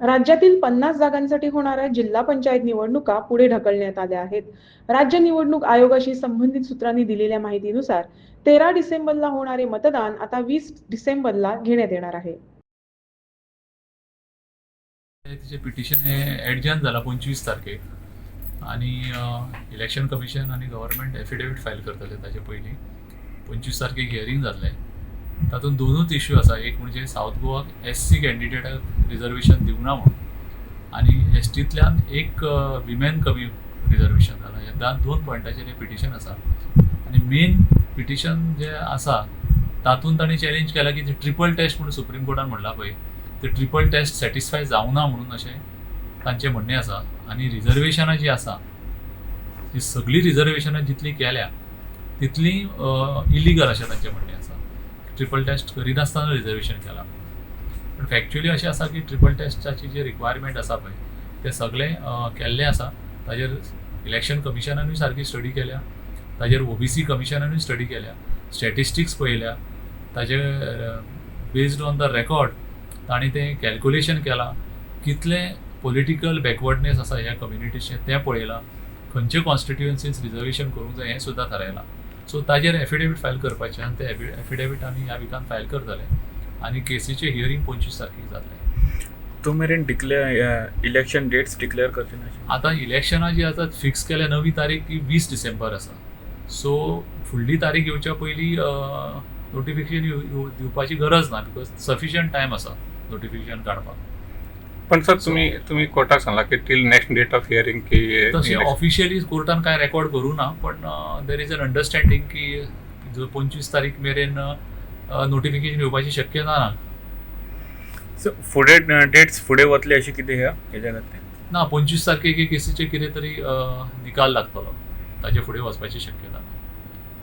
राज्यातील पन्नास जागांसाठी होणाऱ्या जिल्हा पंचायत निवडणुका पुढे ढकलण्यात आल्या आहेत. राज्य निवडणूक आयोगाशी संबंधित सूत्रांनी दिलेल्या माहितीनुसार तेरा डिसेंबरला होणारे मतदान आता वीस डिसेंबरला घेण्यात येणार आहे. तिचे पिटिशन हे ॲडजन झाला पंचवीस तारखेक आणि इलेक्शन कमिशन आणि गव्हर्मेंट एफिडेविट फायल करतले ताचे पयलीं पंचवीस तारखेक हियरींग जातलें तातूंत दोनूच इश्यू आसा एक म्हणजे सावथ गोवाक एस सी कॅन्डिडेटाक रिजर्वेशन दिवना म्हणून. आनी एस टींतल्यान एक विमेन कमी रिजर्वेशन जालां ह्या दोन पॉयंटाचेर हें पिटिशन आसा आनी मेन पिटिशन जें आसा तातूंत तांणी चॅलेंज केलां की ट्रिपल टेस्ट म्हणून सुप्रीम कोर्टान म्हणला पळय ते ट्रिपल टेस्ट सॅटिस्फाय जावना म्हणून अशें तांचें म्हणणें आसा आनी रिजर्वेशनां जीं आसा तीं सगळीं रिजर्वेशनां जितलीं केल्या तितलीं इलिगल अशें तांचें म्हणणें आसा ट्रिपल टेस्ट करिनासतना रिजर्वेशन केलां. पण फॅक्च्युअली अशें आसा की ट्रिपल टेस्टाची जी रिक्वायरमेंट आसा पळय ते सगळें केल्लें आसा ताजेर इलेक्शन कमिशनानूय सारकी स्टडी केल्या. ताजेर ओबीसी कमिशनानूय स्टडी केल्या. स्टॅटिस्टिक्स पळयल्या ताजे बेज्ड ऑन द रेकॉर्ड तांणी तें कॅल्क्युलेशन केलां. कितलें पॉलिटिकल बॅकवर्डनेस आसा ह्या कम्युनिटीचें तें पळयलां. खंयचे कॉन्स्टिट्युएन्सीज रिजर्वेशन करूंक जाय हें सुद्दां थारायलां. सो ताजेर एफिडेवीट फायल करपाचें आनी ते एफिडेवीट आमी ह्या विकान फायल करतले आनी केसीचें हियरींग पंचवीस तारखेक जातलें. तो मेरेन डिक्लेअर इलेक्शन डेट्स डिक्लेअर करचे ना? आतां इलेक्शनां जीं आसात फिक्स केल्या नवी तारीख ही वीस डिसेंबर आसा सो फुडली तारीख येवच्या पयलीं नोटिफिकेशन दिवपाची गरज ना बिकॉज सफिशियंट टायम आसा नोटिफिकेशन काडपाक पण सर तुम्ही तुम्ही कोर्टाक सांगला की till next date of hearing की तशें ऑफिशियली कोर्टान कांय रेकॉर्ड करूं ना पण देर इज अन अंडरस्टँडींग की जो पंचवीस तारीख मेरेन नोटिफिकेशन येवपाची शक्यता ना. सो फुडें डेट्स फुडें वतले अशी कितें ह्या हेज्या खातीर ना पंचवीस तारखेक केसीचे कितें तरी निकाल लागतलो. ताचे फुडें वचपाची शक्यता. ना